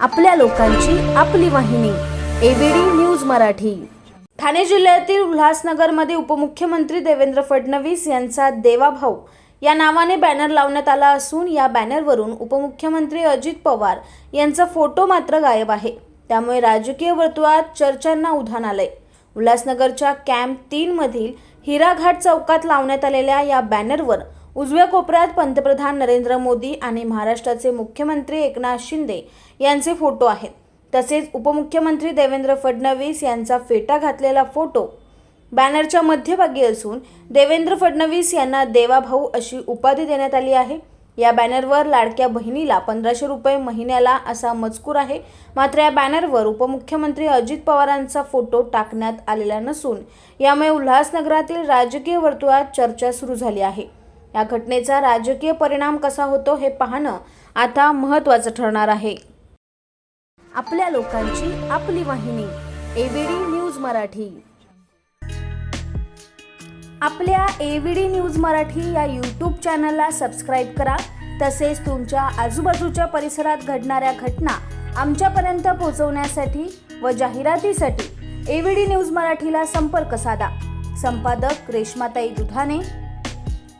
आपल्या लोकांची आपली वाहिनी एबीडी न्यूज मराठी. ठाणे जिल्ह्यातील उल्हासनगरमध्ये उपमुख्यमंत्री देवेंद्र फडणवीस यांचा देवाभाऊ या नावाने बॅनर लावण्यात आला असून या बॅनरवरून उपमुख्यमंत्री अजित पवार यांचा फोटो मात्र गायब आहे. त्यामुळे राजकीय वर्तुळात चर्चांना उधाण आलंय. उल्हासनगरच्या कॅम्प तीनमधील हिराघाट चौकात लावण्यात आलेल्या या बॅनरवर उजव्या कोपऱ्यात पंतप्रधान नरेंद्र मोदी आणि महाराष्ट्राचे मुख्यमंत्री एकनाथ शिंदे यांचे फोटो आहेत. तसेच उपमुख्यमंत्री देवेंद्र फडणवीस यांचा फेटा घातलेला फोटो बॅनरच्या मध्यभागी असून देवेंद्र फडणवीस यांना देवाभाऊ अशी उपाधी देण्यात आली आहे. या बॅनरवर लाडक्या बहिणीला पंधराशे रुपये महिन्याला असा मजकूर आहे. मात्र या बॅनरवर उपमुख्यमंत्री अजित पवारांचा फोटो टाकण्यात आलेला नसून यामुळे उल्हासनगरातील राजकीय वर्तुळात चर्चा सुरू झाली आहे. या घटनेचा राजकीय परिणाम कसा होतो हे पाहणं आता महत्त्वाचं ठरणार आहे. आपल्या लोकांची आपली वाहिनी एबीडी न्यूज मराठी. आपल्या एव्हीडी न्यूज मराठी या यूट्यूब चॅनलला सबस्क्राईब करा. तसेच तुमच्या आजूबाजूच्या परिसरात घडणाऱ्या घटना आमच्यापर्यंत पोहोचवण्यासाठी व जाहिरातीसाठी एव्हीडी न्यूज मराठीला संपर्क साधा. संपादक रेश्माताई Dudhane